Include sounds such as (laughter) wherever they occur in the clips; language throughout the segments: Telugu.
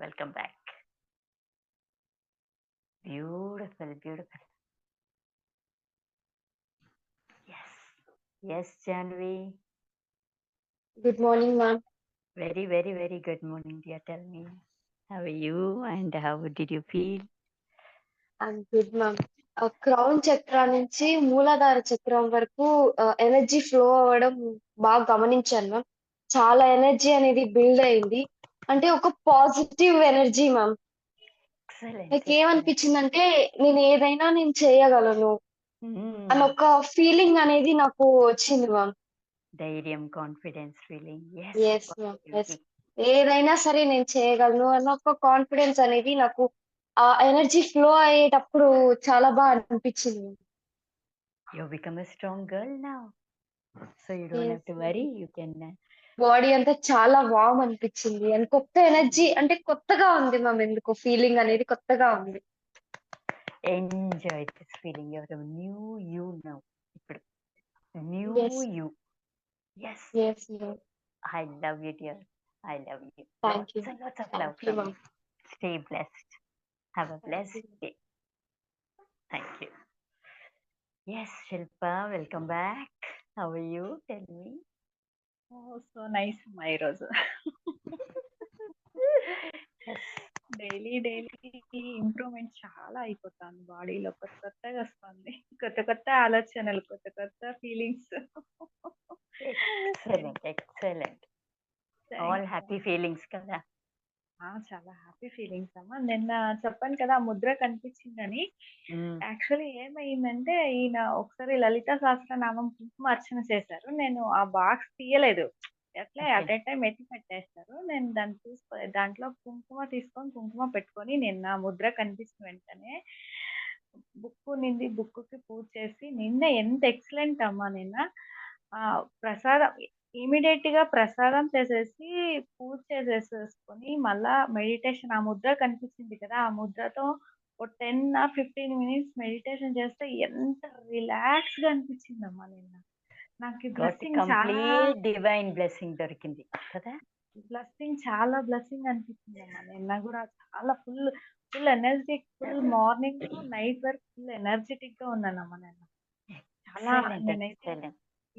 Welcome back beautiful beautiful yes Janvi good morning ma'am very very very good morning dear tell me how are you and how did you feel I good ma'am crown చక్రం నుంచి మూలాధార చక్రం వరకు uh, ఎనర్జీ ఫ్లో అవ్వడం బాగా గమనించాను మ్యామ్ చాలా ఎనర్జీ అనేది బిల్డ్ అయింది. అంటే ఒక పాజిటివ్ ఎనర్జీ మ్యామ్. నాకు excellent. ఏమనిపించిందంటే నేను ఏదైనా నేను చేయగలను అని Mm. ఒక ఫీలింగ్ అనేది నాకు వచ్చింది మ్యామ్ ధైర్యం కాన్ఫిడెన్స్ ఫీలింగ్ ఏదైనా సరే నేను చేయగలను అన్న ఒక కాన్ఫిడెన్స్ అనేది నాకు ఆ ఎనర్జీ ఫ్లో అయ్యేటప్పుడు చాలా బాగా అనిపించింది you become a strong girl now so you don't have to. Worry you can body అంతా చాలా వామ్ అనిపించింది అండ్ కొత్త ఎనర్జీ అంటే కొత్తగా ఉంది మ్యామ్ ఎందుకో ఫీలింగ్ అనేది కొత్తగా ఉంది enjoy this feeling your new you now ఇప్పుడు new Yes. You yes yes I love you I love you thank you lots of love thank you from ma'am you. Stay blessed. Have a blessed day. Thank you. Yes, Shilpa, welcome back. How are you? Tell me. So nice మా ఈరోజు. డైలీ డైలీ ఇంప్రూవ్మెంట్ చాలా అయిపోతాను బాడీలో. కొత్త కొత్తగా వస్తుంది. కొత్త కొత్త ఆలోచనలు కొత్త కొత్త feelings. Excellent, excellent. All happy feelings కదా. చాలా హ్యాపీ ఫీలింగ్స్ అమ్మా. నిన్న చెప్పాను కదా ఆ ముద్ర కనిపించిందని. యాక్చువల్లీ ఏమైందంటే ఈయన ఒకసారి లలిత సహస్రనామం కుంకుమ అర్చన చేశారు. నేను ఆ బాక్స్ తీయలేదు. అట్లే. అట్ ఏ టైం ఎత్తి పెట్టేస్తారు. నేను దాన్ని తీసుకో దాంట్లో కుంకుమ తీసుకొని కుంకుమ పెట్టుకొని నిన్న ముద్ర కనిపించిన వెంటనే బుక్ నింది బుక్కి పూజ చేసి నిన్న ఎంత ఎక్సలెంట్ అమ్మా నిన్న. ఆ ప్రసాదం ఇమీడియట్గా ప్రసాదం చేసేసి పూజ చేసేసుకొని మళ్ళా మెడిటేషన్ ఆ ముద్ర కనిపించింది కదా ఆ ముద్రతో ఒక టెన్ ఆ ఫిఫ్టీన్ మినిట్స్ మెడిటేషన్ చేస్తే ఎంత రిలాక్స్గా అనిపించిందమ్మా నిన్న. నాకు బ్లెస్సింగ్ చాలా divine blessing దొరికింది కదా. బ్లెస్సింగ్ చాలా బ్లెస్సింగ్ అనిపించింది అమ్మా నిన్న కూడా. చాలా full full energy full morning night వరకు ఫుల్ ఎనర్జెటిక్గా ఉన్నానమ్మా నేను చాలా.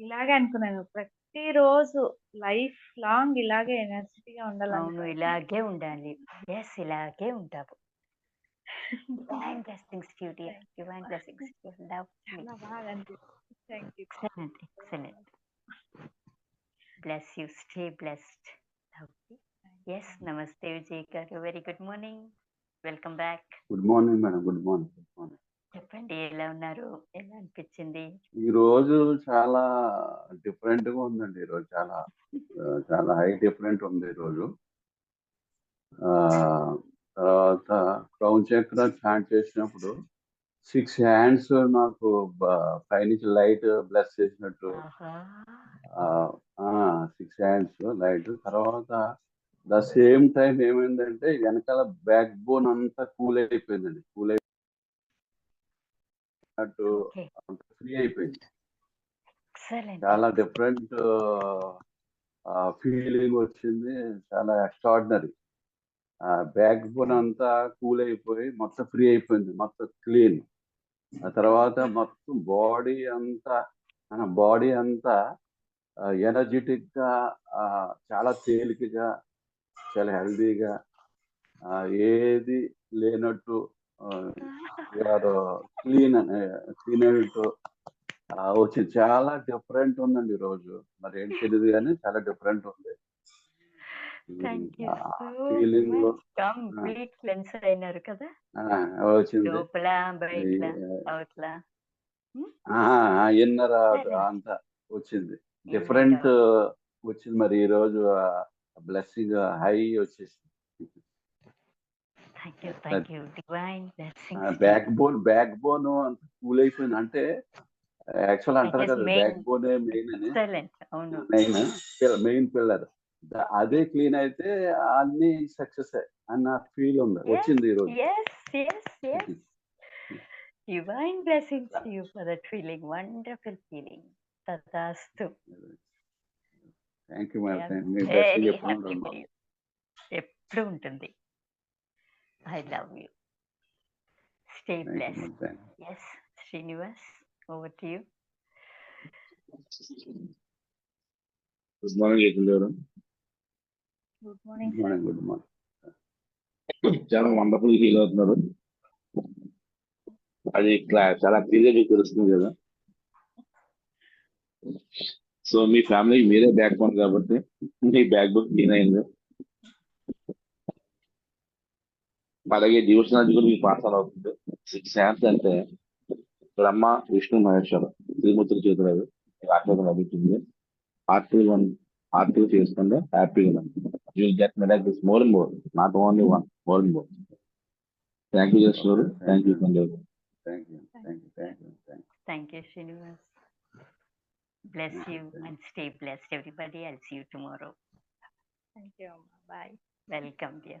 ఇలాగే అనుకున్నాను. ప్రతిరోజు లైఫ్ లాంగ్ ఇలాగే ఎనర్జెటిక్గా అవును. ఉండాలని ఇలాగే ఉండాలి. ఎస్ ఇలాగే ఉంటావు. Divine blessings to dear divine blessings to love చాలా బాగా అనిపిస్తుంది. Thank you excellent excellent bless you stay blessed yes నమస్తే Vijay garu very good morning welcome back good morning madam good morning good morning చెప్పండి ఎలా ఉన్నారు? ఎలా అనిపించింది? ఈ రోజు చాలా డిఫరెంట్గా ఉందండి ఈ రోజు చాలా చాలా హై డిఫరెంట్ ఉంది ఈ రోజు. తర్వాత క్రౌన్ చక్ర స్టార్ట్ చేసినప్పుడు సిక్స్ హ్యాండ్స్ నాకు పైనుంచి లైట్ బ్లెస్ చేసినట్టు. Six hands light. తర్వాత ద సేమ్ టైం ఏమైందంటే వెనకాల బ్యాక్ బోన్ అంతా కూల్ అయిపోయిందండి. కూల్ అంత ఫ్రీ అయిపోయింది. చాలా డిఫరెంట్ ఫీలింగ్ వచ్చింది. చాలా ఎక్స్ట్రాడినరీ బ్యాక్ బోన్ అంతా కూల్ అయిపోయి మొత్తం ఫ్రీ అయిపోయింది. మొత్తం క్లీన్ ఆ తర్వాత మొత్తం బాడీ అంతా మన బాడీ అంతా ఎనర్జెటిక్గా చాలా తేలికగా చాలా హెల్దీగా ఏది లేనట్టు క్లీన్ క్లీన్ వచ్చింది చాలా డిఫరెంట్ ఉందండి ఈ రోజు. మరి ఏం తెలియదు కానీ చాలా డిఫరెంట్ ఉంది. (laughs) కంప్లీట్ అయినారు కదా? లోపల బయట ఇన్నర్ అంతా వచ్చింది. డిఫరెంట్ వచ్చింది మరి ఈ రోజు బ్లెస్సింగ్ హై వచ్చేసింది. Thank you thank you divine blessings backbone backbone అంత కూల్ అయిపోయింది. అంటే యాక్చువల్ అంటారు కదా. బ్యాక్ బోనే మెయిన్ అని. మెయిన్ మెయిన్ పిల్లర్ అదే. క్లీన్ అయితే అన్ని సక్సెస్ అన్న ఫీల్ ఉంది. వచ్చింది ఈ రోజు. Divine blessings you for that feeling wonderful feeling తదాస్తు థ్యాంక్ యూ మేడం ఎప్పుడు ఉంటుంది. I love you. Stay Thank you, blessed. ma'am. Thank you. Yes, Srinivas, over to you. Good morning ఏకుల్ గారు good morning Good sir morning, good morning. చాలా వండర్ఫుల్ ఫీల్ అవుతున్నారు అది క్లా చాలా క్లియర్ మీకు తెలుస్తుంది కదా సో మీ ఫ్యామిలీ మీరే బ్యాక్ బోన్ కాబట్టి మీ బ్యాక్ బోన్ క్లీన్ అయింది అలాగే డివోషనాలజీ కూడా మీకు పాస్ అవుతుంది. సిక్స్ హ్యాండ్స్ అంటే బ్రహ్మ విష్ణు మహేశ్వర త్రిమూర్తుల చేతులు ఆశీర్వాదం లభించింది ఆర్టిల్ వన్ ఆర్టిల్ చేసుకుంటే హ్యాపీగా you get miracles more and more not only one more and more thank you just thank you Thank you, thank you, thank you, thank you. Thank you, Srinivas. Bless you. and stay blessed, everybody. I'll see you tomorrow. Thank you అమ్మా బాయ్ Welcome, dear.